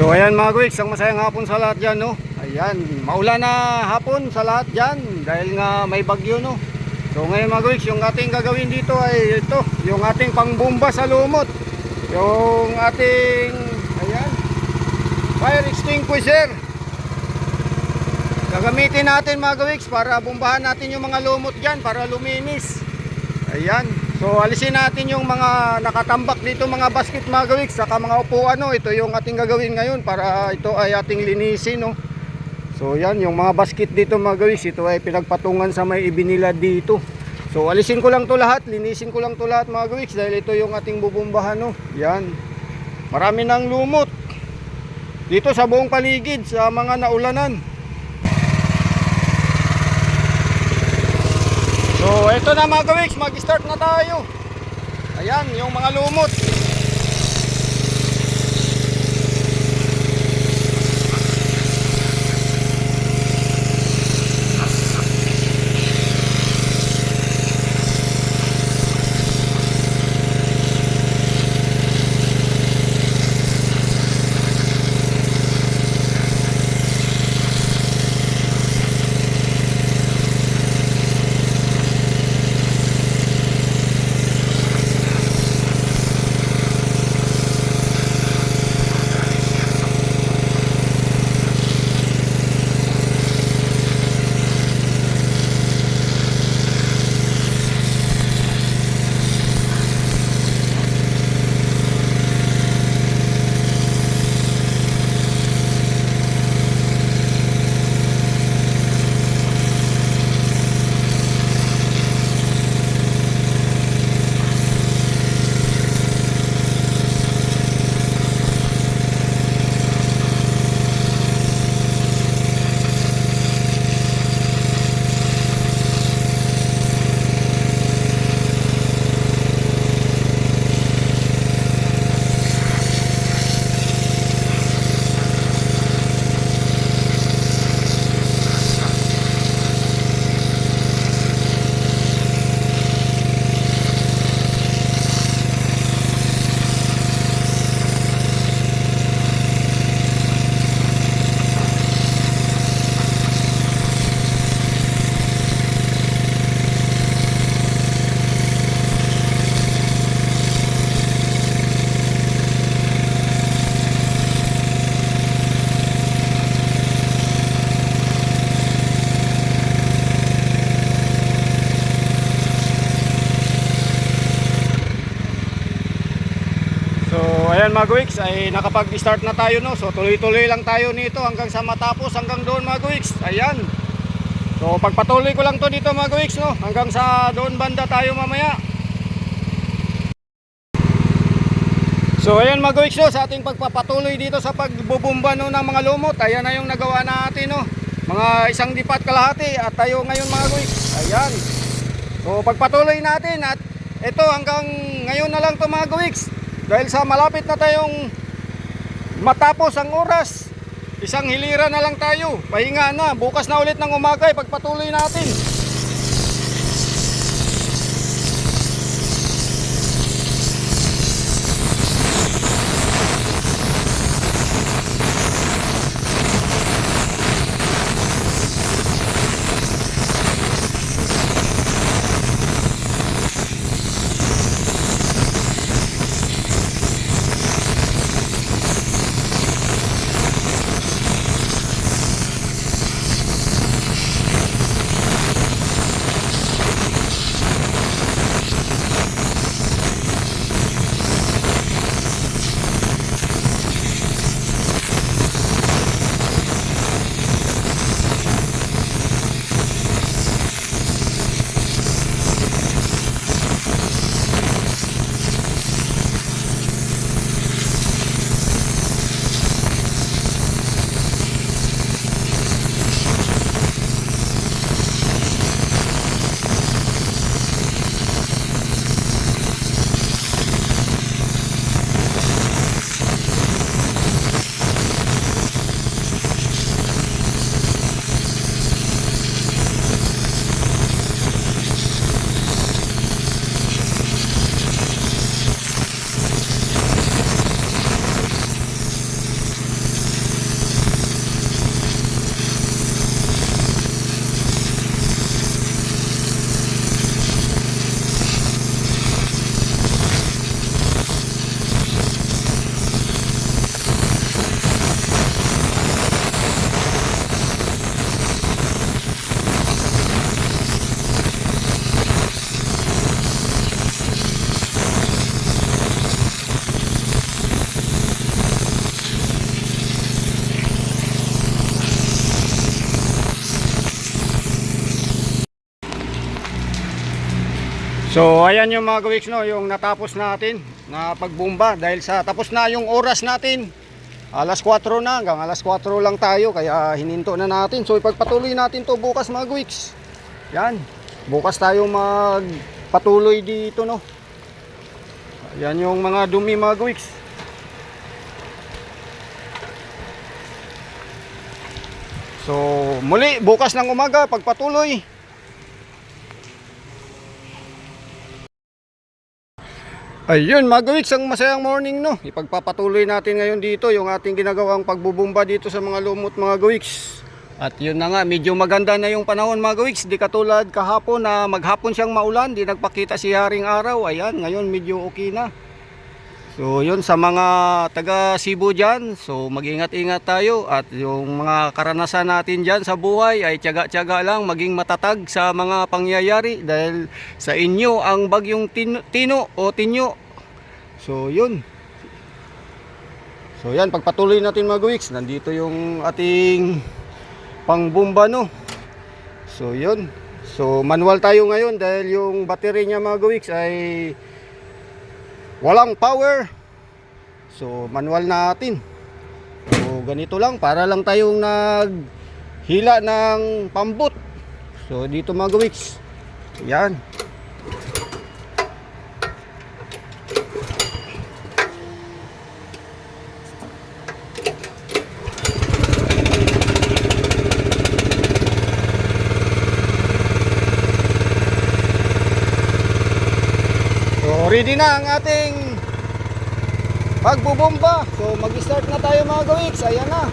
So ayan mga guwiks, ang masayang hapon sa lahat dyan no. Ayan, maulan na hapon sa lahat dyan dahil nga may bagyo no. So ngayon mga guwiks, yung ating gagawin dito ay ito, yung ating pangbomba sa lumot. Yung ating, ayan, fire extinguisher. Gagamitin natin mga gawiks para bombahan natin yung mga lumot dyan para luminis. Ayan. So alisin natin yung mga nakatambak dito mga basket mga gawiks saka mga upuan no. Ito yung ating gagawin ngayon para ito ay ating linisin no. So yan yung mga basket dito mga gawiks ito ay pinagpatungan sa may ibinila dito. So alisin ko lang to lahat, linisin ko lang to lahat mga gawiks dahil ito yung ating bubumbahan no. Yan. Marami ng lumot. Dito sa buong paligid sa mga naulanan. So, ito na mga kawiks, mag-start na tayo. Ayan, yung mga lumot. Ayan mga kawiks, ay nakapag-start na tayo no. So, tuloy-tuloy lang tayo nito hanggang sa matapos, hanggang doon mga kawiks. Ayan. So, pagpatuloy ko lang to dito mga kawiks no. Hanggang sa doon banda tayo mamaya. So ayan mga kawiks no, sa ating pagpapatuloy dito sa pagbubumba no, ng mga lumot, ayan na yung nagawa natin no. Mga isang dipat kalahati at tayo ngayon mga kawiks. Ayan. So pagpatuloy natin at ito hanggang ngayon na lang to mga kawiks. Dahil sa malapit na tayong matapos ang oras. Isang hilira na lang tayo. Pahinga na. Bukas na ulit ng umaga pagpatuloy natin. So ayan yung mga gawiks no, yung natapos natin na pagbumba dahil sa tapos na yung oras natin. Alas 4 na hanggang alas 4 lang tayo kaya hininto na natin. So ipagpatuloy natin to bukas mga gawiks. Yan. Bukas tayo magpatuloy dito no. Yan yung mga dumi mga gawiks. So muli bukas ng umaga pagpatuloy. Ayun, mga gawiks, ang masayang morning, no? Ipagpapatuloy natin ngayon dito yung ating ginagawang pagbubumba dito sa mga lumot, mga gawiks. At yun na nga, medyo maganda na yung panahon, mga gawiks. Di katulad kahapon na maghapon siyang maulan, di nagpakita si Haring Araw. Ayan, ngayon medyo okay na. So, yun sa mga taga Cebu dyan, so mag-ingat-ingat tayo. At yung mga karanasan natin dyan sa buhay ay tiyaga-tiyaga lang, maging matatag sa mga pangyayari. Dahil sa inyo ang bagyong tino, tino o tinyo. So, yun. So, yan, pagpatuloy natin mga gawiks. Nandito yung ating pangbumba, no? So, yun. So, manual tayo ngayon dahil yung battery niya mga gawiks ay walang power. So, manual natin. So, ganito lang. Para lang tayong naghila ng pambot. So, dito mga gawiks. Yan. Ready na ang ating pagbubomba. So, mag-start na tayo mga gawiks. Ayan na.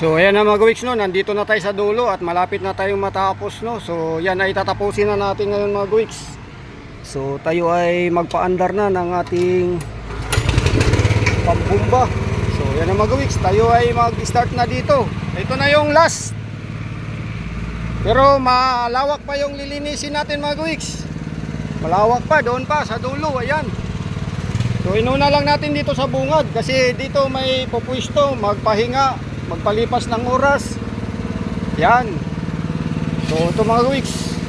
So ayan na mga gawiks no, nandito na tayo sa dulo at malapit na tayong matapos no. So yan ay tatapusin na natin ngayon mga gawiks. So tayo ay magpaandar na ng ating pambumba. So yan na mga gawiks, tayo ay mag-start na dito. Ito na yung last. Pero malawak pa yung lilinisin natin mga gawiks. Malawak pa, doon pa sa dulo, ayan. So inuna lang natin dito sa bungad kasi dito may pupwisto, magpahinga, magpalipas ng oras. Yan. So ito mga weeks.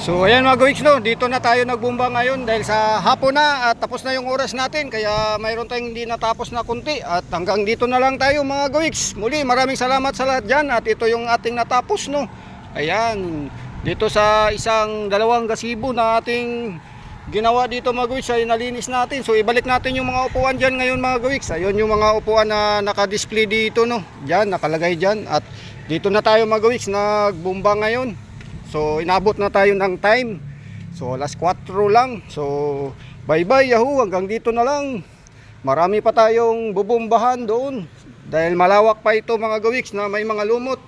So ayan mga gawiks no, dito na tayo nagbumba ngayon dahil sa hapon na at tapos na yung oras natin kaya mayroon tayong hindi natapos na kunti at hanggang dito na lang tayo mga gawiks. Muli maraming salamat sa lahat dyan at ito yung ating natapos no. Ayan, dito sa isang dalawang gasibo na ating ginawa dito mga gawiks ay nalinis natin. So ibalik natin yung mga upuan dyan ngayon mga gawiks. Ayun yung mga upuan na naka-display dito no. Dyan, nakalagay dyan at dito na tayo mga gawiks nagbumba ngayon. So inabot na tayo ng time. So alas 4 lang. So bye bye Yahoo hanggang dito na lang. Marami pa tayong bubumbahan doon. Dahil malawak pa ito mga gawiks na may mga lumot.